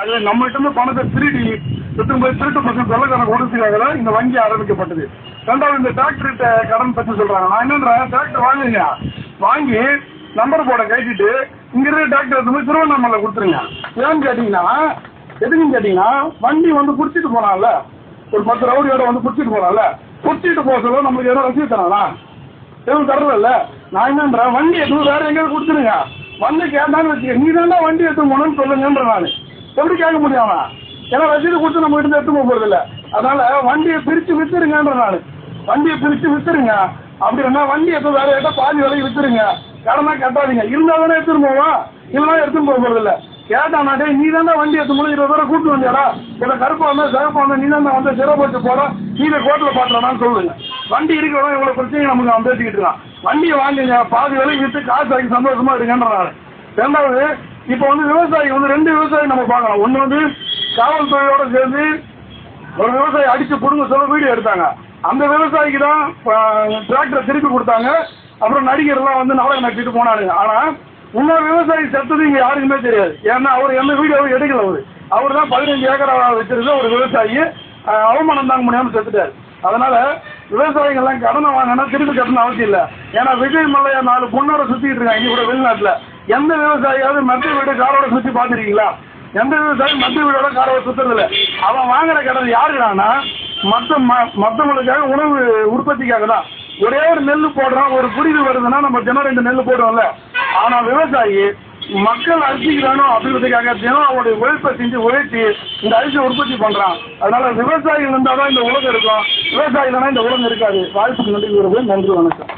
அது நம்மகிட்ட இருந்து பணத்தை திருடி எடுத்து போய் திருட்டு பசங்க சொல்லக்கணக்கு கொடுத்துக்காக இந்த வங்கி ஆரம்பிக்கப்பட்டது. ரெண்டாவது இந்த டிராக்டர்கிட்ட கடன் பத்தி சொல்றாங்க. நான் என்னன்றேன் டிராக்டர் வாங்குங்க. வாங்கி நம்பர் போட கட்டிட்டு இங்க டிராக்டர் எடுத்து போய் திருவண்ணாமலை கொடுத்துருங்க. ஏன்னு கேட்டீங்கன்னா எதுக்குன்னு கேட்டீங்கன்னா வண்டி வந்து குடிச்சிட்டு போனால ஒரு பத்து ரவுடியோட வந்து குடிச்சிட்டு போனான்ல. குடிச்சிட்டு போக சொல்ல நம்மளுக்கு எதுவும் ரசீது தரானா? எதுவும் தரதில்ல நான் என்னன்றேன் வண்டி எதுவும் வேற எங்கேயாவது கொடுத்துருங்க. வந்து கேட்டான்னு வச்சுக்க நீ தானே வண்டி எடுத்து போனோம்னு சொல்லுங்கன்ற நான். எப்படி கேட்க முடியும் அவன்? ஏன்னா ரசீது கொடுத்து நம்ம கிட்ட எடுத்து போக போறது இல்ல அதனால வண்டியை பிரிச்சு வித்துருங்கன்ற நான். வண்டியை பிரிச்சு வித்துருங்க. அப்படின்னா வண்டி எடுத்து வேற ஏதோ பாதி விலைக்கு வித்துருங்க. கடனா கட்டாதீங்க. இருந்தா தானே எடுத்துட்டு போவோம். இல்லைன்னா எடுத்துட்டு போக போறது இல்ல கேட்டானாட்டே நீ தானே வண்டி எடுத்து மூணு இருபது தடவை கூட்டு வந்தியாடா? இதை கருப்பா வந்தா சிறப்பா வந்தா நீ தான் வந்து சிறப்பு வச்சு போற நீ கோட்டில் கோர்ட்ல சொல்லுங்க. வண்டி இருக்கிறவங்க இவ்வளவு பிரச்சனை நமக்கு அவன் பேசிக்கிட்டு இருக்கான். வண்டியை வாங்குங்க. பாதி விலைக்கு வித்து காசு வாங்கி சந்தோஷமா இருக்கேன்ற நான். ரெண்டாவது இப்ப வந்து விவசாயி வந்து ரெண்டு விவசாயி நம்ம பார்க்கலாம். ஒண்ணு வந்து காவல்துறையோட சேர்ந்து ஒரு விவசாயி அடிச்சு கொடுங்க சொல்ல வீடியோ எடுத்தாங்க. அந்த விவசாயிக்கு தான் டிராக்டரை திருப்பி கொடுத்தாங்க. அப்புறம் நடிகர்லாம் வந்து நாடகம் நட்டிட்டு போனாரு. ஆனா இன்னொரு விவசாயி செத்தது இங்க யாருக்குமே தெரியாது. ஏன்னா அவர் எந்த வீடியோவும் எடுக்கல அவரு. அவர் தான் பதினஞ்சு ஏக்கரா வச்சிருந்த ஒரு விவசாயி. அவமானம் தாங்க முடியாம செத்துட்டாரு. அதனால விவசாயிகள்லாம் கடனை வாங்கினா திருப்பி கட்டணும் அவசியம் இல்லை. ஏன்னா விஜய் மல்லையா நாலு பொண்ணோட சுத்திட்டு இருக்காங்க. இங்க கூட வெளிநாட்டுல. எந்த விவசாயியாவது மத்திய வீடு காரோட சுத்தி பார்த்துருக்கீங்களா? எந்த விவசாயம் மத்திய வீடோட காரோட சுத்துறது அவன் வாங்குற கடன் யாருடானா மத்த ம- மத்தவங்களுக்காக உணவு உற்பத்திக்காக தான். ஒரே ஒரு நெல் போடுறான் ஒரு குடிவு வருதுன்னா நம்ம தினம் ரெண்டு நெல் போடுவோம்ல ஆனா விவசாயி மக்கள் அரிசிக்கு வேணும் அப்படின்றதுக்காக தினம் அவனுடைய உழைப்பை செஞ்சு உழைச்சி இந்த அரிசியை உற்பத்தி பண்றான். அதனால விவசாயிகள் இருந்தாதான் இந்த உலகம் இருக்கும். விவசாயிகள்னா இந்த உலகம் இருக்காது. வாய்ப்புக்கு நன்றி கூறுவது நன்றி வணக்கம்.